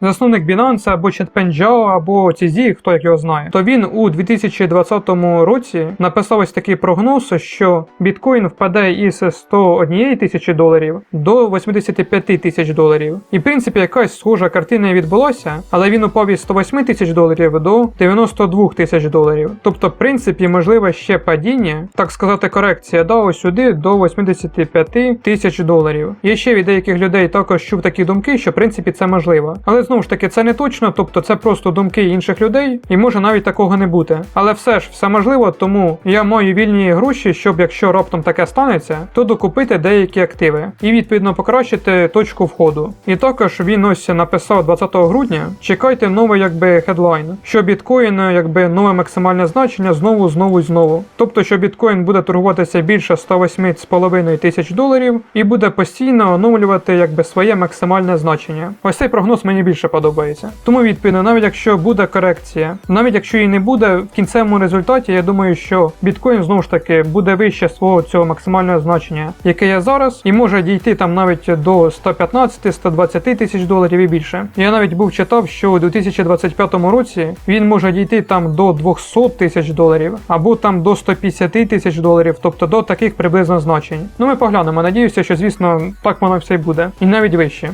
засновник Binance або Четпен Джао, або Тізі, хто як його знає, то він у 2020 році написав ось такий прогноз, що біткоін впаде із 101 тисячі доларів до 85 тисяч доларів. І в принципі якась схожа картина відбулася, але він упав із 108 тисяч доларів до 92 тисяч доларів. Тобто, в принципі, можливе ще падіння, так сказати, корекція да, ось сюди до 85 тисяч доларів. Я ще від деяких людей також чув такі думки, що в принципі це можливо. Але знову ж таки, це не точно, тобто це просто думки інших людей, і може навіть такого не бути. Але все ж все можливо, тому я маю вільні гроші, щоб якщо раптом таке станеться, то докупити деякі активи і відповідно покращити точку входу. І також він ось написав 20 грудня: чекайте новий якби хедлайн, що біткоін якби нове максимальне значення знову, знову знову. Тобто, що біткоін буде торгуватися більше 108,5 тисяч доларів і буде постійно оновлювати якби своє максимальне значення. Ось цей прогноз мені більше подобається. Тому відповідно, навіть якщо буде корекція, навіть якщо її не буде, в кінцевому результаті я думаю, що біткоін знову ж таки буде вище свого цього максимального значення, яке є зараз, і може дійти там навіть до 115-120 тисяч доларів і більше. Я навіть був читав, що у 2025 році він може дійти там до 200 тисяч доларів або там до 150 тисяч доларів, тобто до таких приблизно значень. Ну ми поглянемо. Надіюся, що звісно так воно все й буде, і навіть вище.